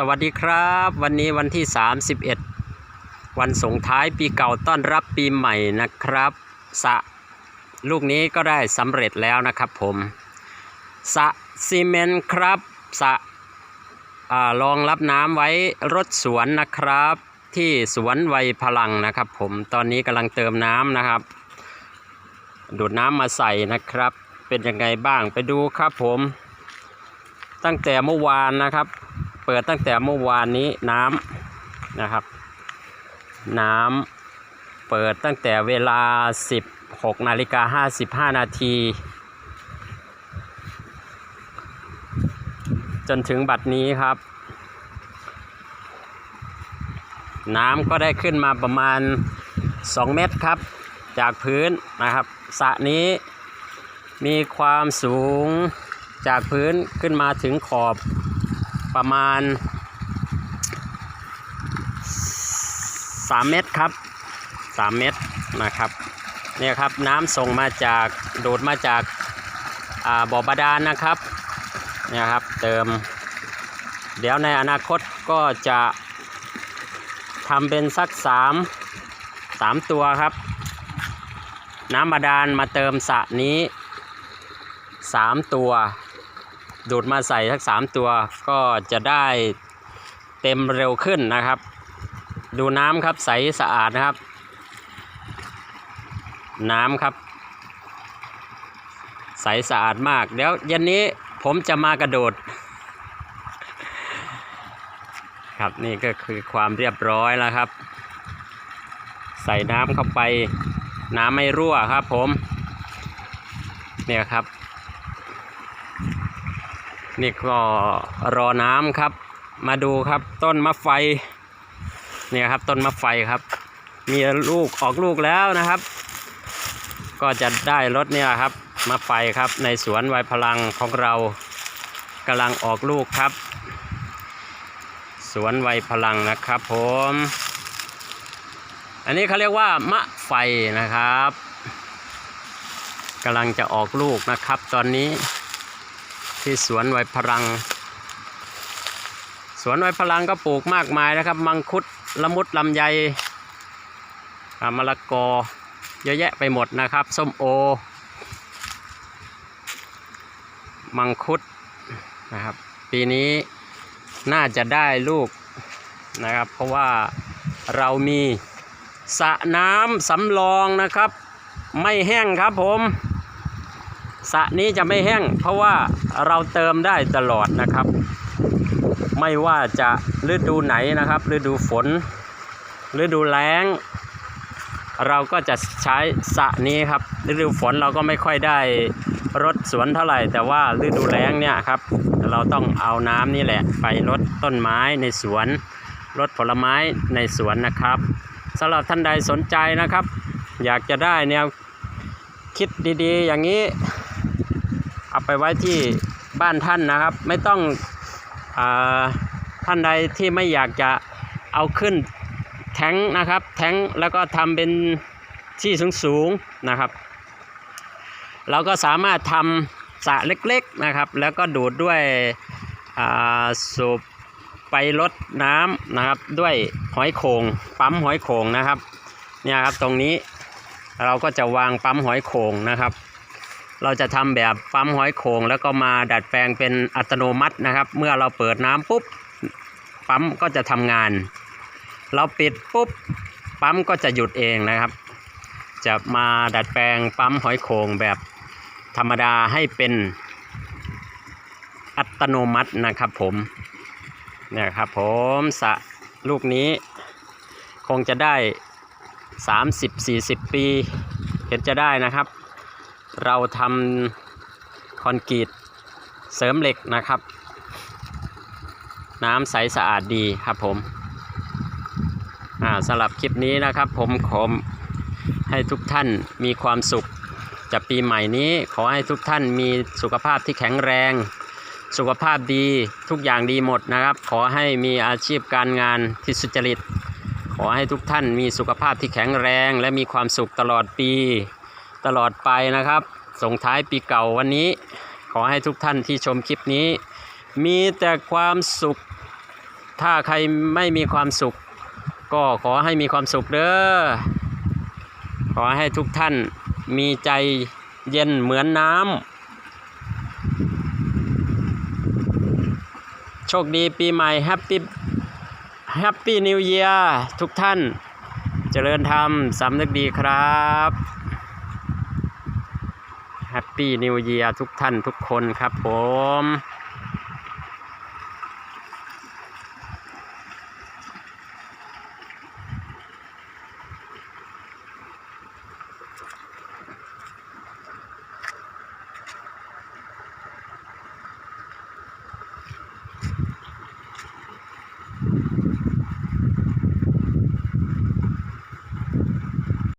สวัสดีครับ วันนี้วันที่ 31 วันส่งท้ายปีเก่าต้อนรับปีใหม่นะครับสระลูกนี้ก็ได้สำเร็จแล้วนะครับผมสระซีเมนต์ครับสระรองรับน้ำไว้รถสวนนะครับ ที่สวนวัยพลังนะครับผมตอนนี้กำลังเติมน้ำนะครับ ดูดน้ำมาใส่นะครับ เป็นยังไงบ้างไปดูครับผม ตั้งแต่เมื่อวานนะครับ เปิดตั้งแต่เมื่อวานนี้น้ำนะครับ น้ำเปิดตั้งแต่เวลา 16นาฬิกา55 นาที จนถึงบัดนี้ครับ น้ำก็ได้ขึ้นมาประมาณ 2 เมตรครับ จากพื้นนะครับสระนี้มีความสูงจากพื้นขึ้นมาถึงขอบ ประมาณ 3 เมตรครับ 3 เมตรนะครับเนี่ยครับน้ำส่งมาจากดูดมาจากาบ่อบาดาลนะครับเนี่ยครับเติม เดี๋ยวในอนาคตก็จะทำเป็นสัก3 3ตัวครับ น้ำบาดาลมาเติมสระนี้3ตัว ดูดมาใส่สัก3ตัวก็จะได้เต็มเร็วขึ้นนะครับ ดูน้ำครับใสสะอาดนะครับ น้ำครับ ใสสะอาดมากเดี๋ยวเย็นนี้ผมจะมากระโดด ครับนี่ก็คือความเรียบร้อยแล้วครับ ใส่น้ำเข้าไปน้ำไม่รั่วครับผม เนี่ยครับ นี่ก็รอน้ำครับ มาดูครับต้นมะไฟเนี่ยครับต้นมะไฟครับ มีลูกออกลูกแล้วนะครับ ก็จะได้รถเนี่ยครับมะไฟครับในสวนไวพลังของเรากำลังออกลูกครับ สวนไวพลังนะครับผม อันนี้เขาเรียกว่ามะไฟนะครับกำลังจะออกลูกนะครับตอนนี้ ที่สวนไวพลัง สวนไวพลังก็ปลูกมากมายนะครับ มังคุดละมุดลำไยมะละกอ เยอะแยะไปหมดนะครับ ส้มโอ มังคุดนะครับ ปีนี้น่าจะได้ลูกนะครับ เพราะว่าเรามีสระน้ำสำรองนะครับ ไม่แห้งครับผม สระนี้จะไม่แห้ง เพราะว่าเราเติมได้ตลอดนะครับ ไม่ว่าจะฤดูไหนนะครับ ฤดูฝน ฤดูแล้ง เราก็จะใช้สระนี้ครับ ฤดูฝนเราก็ไม่ค่อยได้รดสวนเท่าไหร่ แต่ว่าฤดูแล้งเนี่ยครับ เราต้องเอาน้ำนี่แหละ ไปรดต้นไม้ในสวนรดผลไม้ในสวนนะครับสำหรับท่านใดสนใจนะครับ อยากจะได้แนวคิดดีๆ อย่างนี้ เอาไปไว้ที่บ้านท่านนะครับ ไม่ต้องอท่านใดที่ไม่อยากจะเอาขึ้นแท้งนะครับ แท้งแล้วก็ทำเป็นที่สูงๆนะครับ เราก็สามารถทำสระเล็กๆนะครับ แล้วก็ดูดด้วยสูบไปลดน้ำนะครับ ด้วยหอยโขงปั๊มหอยโขงนะครับเนี่ยครับตรงนี้เราก็จะวางปั๊มหอยโขงนะครับ เราจะทำแบบปั๊มหอยโขงแล้วก็มาดัดแปลงเป็นอัตโนมัตินะครับ เมื่อเราเปิดน้ำปุ๊บปั๊มก็จะทำงาน เราปิดปุ๊บปั๊มก็จะหยุดเองนะครับ จะมาดัดแปลงปั๊มหอยโขงแบบธรรมดาให้เป็นอัตโนมัตินะครับผมเนี่ยครับผมสะลูกนี้คงจะได้ 30-40 ปีเห็นจะได้นะครับ เราทำคอนกรีตเสริมเหล็กนะครับ น้ำใสสะอาดดีครับผมอ่าสำหรับคลิปนี้นะครับผมขอให้ทุกท่านมีความสุขจากปีใหม่นี้ขอให้ทุกท่านมีสุขภาพที่แข็งแรง สุขภาพดีทุกอย่างดีหมดนะครับ ขอให้มีอาชีพการงานที่สุจริต ขอให้ทุกท่านมีสุขภาพที่แข็งแรง และมีความสุขตลอดปี ตลอดไปนะครับ ส่งท้ายปีเก่าวันนี้ ขอให้ทุกท่านที่ชมคลิปนี้ มีแต่ความสุข ถ้าใครไม่มีความสุข ก็ขอให้มีความสุขเด้อขอให้ทุกท่านมีใจเย็นเหมือนน้ำโชคดีปีใหม่แฮปปี้แฮปปี้นิวเยียร์ทุกท่านเจริญธรรมสำนึกดีครับ แฮปปี้นิวเยียร์ทุกท่านทุกคนครับผม